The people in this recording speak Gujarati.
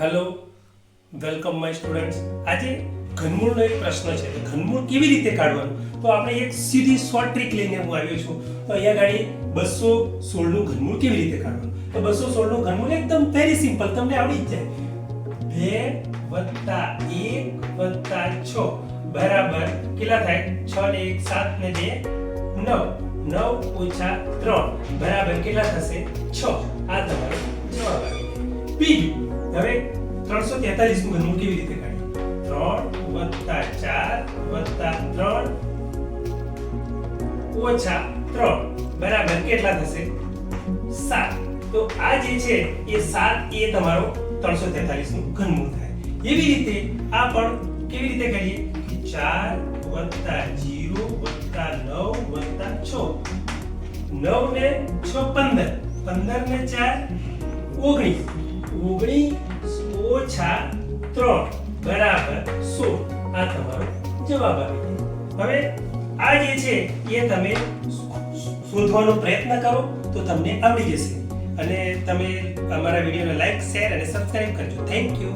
હેલો વેલકમ માય સ્ટુડન્ટ્સ આજે ઘનમૂળનો એક પ્રશ્ન છે ઘનમૂળ કેવી રીતે કાઢવાનું? તો આપણે એક સીધી શોર્ટ ટ્રીક લઈને હું આવ્યો છું. તો અહીંયા ગાડી બસો સોળનું ઘનમૂળ કેવી રીતે કાઢવાનું? તો બસો સોળનું ઘનમૂળ એકદમ વેરી સિમ્પલ તમને આવડી જ જાય. બે વત્તા એક વત્તા છ. બરાબર કેટલા થાય? છ ને એક, સાત ને બે, નવ. નવ ઓછા ત્રણ. બરાબર કેટલા થશે? છ. આ તમારો જવાબ આવી બીજું હવે ત્રણસો તેતાલીસનું ઘનમૂળ કેવી રીતે વત્તા ચાર વત્તા ત્રણ ઓછા ત્રણ. બરાબર કેટલા થશે? સાત. તો આ જે છે, એ સાત એ તમારો ત્રણસો તેતાલીસનું ઘનમૂળ થાય. એવી રીતે આ પણ કેવી રીતે કરીએ? કે ચાર વત્તા જીરો વત્તા નવ વત્તા છ. નવ ને છ પંદર. પંદર ને ચાર. ઓગણીસ. ઓગણીસ ઓછા ત્રણ. બરાબર. સોળ આ તમારો જવાબ આવી ગયો. હવે આ જે છે, એ તમે શોધવાનો પ્રયત્ન કરો તો તમને આવડી જશે. અને તમે અમારા વિડીયોને લાઈક શેર અને સબસ્ક્રાઇબ કરજો. Thank you